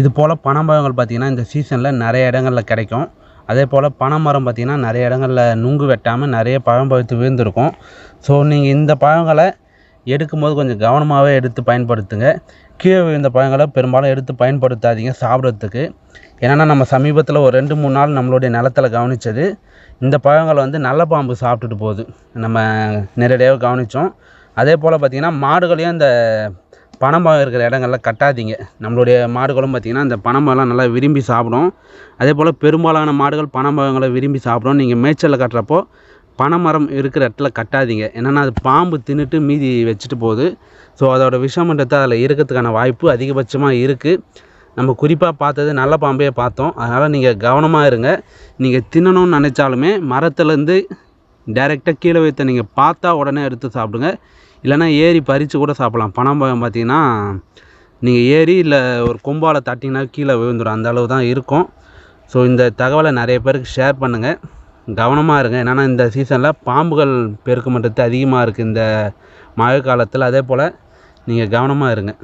இது போல் பனம்பழங்கள் பார்த்திங்கன்னா இந்த சீசனில் நிறைய இடங்களில் கிடைக்கும். அதே போல் பனைமரம் பார்த்திங்கன்னா நிறைய இடங்களில் நுங்கு வெட்டாமல் நிறைய பழம் பழுத்து விழுந்திருக்கும். ஸோ நீங்கள் இந்த பழங்களை எடுக்கும்போது கொஞ்சம் கவனமாகவே எடுத்து பயன்படுத்துங்க. கீழே விழுந்த பழங்களை பெரும்பாலும் எடுத்து பயன்படுத்தாதீங்க சாப்பிட்றதுக்கு. ஏன்னா நம்ம சமீபத்தில் ஒரு ரெண்டு மூணு நாள் நம்மளுடைய நிலத்துல கவனித்தது இந்த பழங்களை வந்து நல்ல பாம்பு சாப்பிட்டுட்டு போகுது. நம்ம நேரடியாக கவனித்தோம் அதே போல் பார்த்திங்கன்னா மாடுகளையும் இந்த பனம்பழம் இருக்கிற இடங்கள்ல கட்டாதீங்க. நம்மளுடைய மாடுகளும் பார்த்திங்கன்னா அந்த பனம்பழம்லாம் நல்லா விரும்பி சாப்பிடும். அதே போல் பெரும்பாலான மாடுகள் பனம்பழங்களை விரும்பி சாப்பிடும். நீங்கள் மேய்ச்சலில் கட்டுறப்போ பனைமரம் இருக்கிற இடத்துல கட்டாதீங்க. என்னென்னா அது பாம்பு தின்னுட்டு மீதி வச்சுட்டு போகுது. ஸோ அதோட விஷமன்றத்தை அதில் இருக்கிறதுக்கான வாய்ப்பு அதிகபட்சமாக இருக்குது நம்ம குறிப்பாக பார்த்தது நல்ல பாம்பே பார்த்தோம். அதனால் நீங்கள் கவனமாக இருங்க. நீங்கள் தின்னணும்னு நினச்சாலுமே மரத்துலேருந்து டைரெக்டாக கீழே வைத்த நீங்கள் பார்த்தா உடனே எடுத்து சாப்பிடுங்க. இல்லைன்னா ஏறி பறித்து கூட சாப்பிட்லாம். பனம்பழம் பார்த்தீங்கன்னா நீங்கள் ஏறி இல்லை ஒரு கொம்பால் தட்டிங்கன்னா கீழே விழுந்துடும். அந்த அளவு தான் இருக்கும். ஸோ இந்த தகவலை நிறைய பேருக்கு ஷேர் பண்ணுங்கள் கவனமாக இருங்க. என்னென்னா இந்த சீசனில் பாம்புகள் பெருக்கம் மட்டத்து அதிகமாக இருக்குது இந்த மழை காலத்தில் அதே போல் நீங்கள் கவனமாக இருங்க.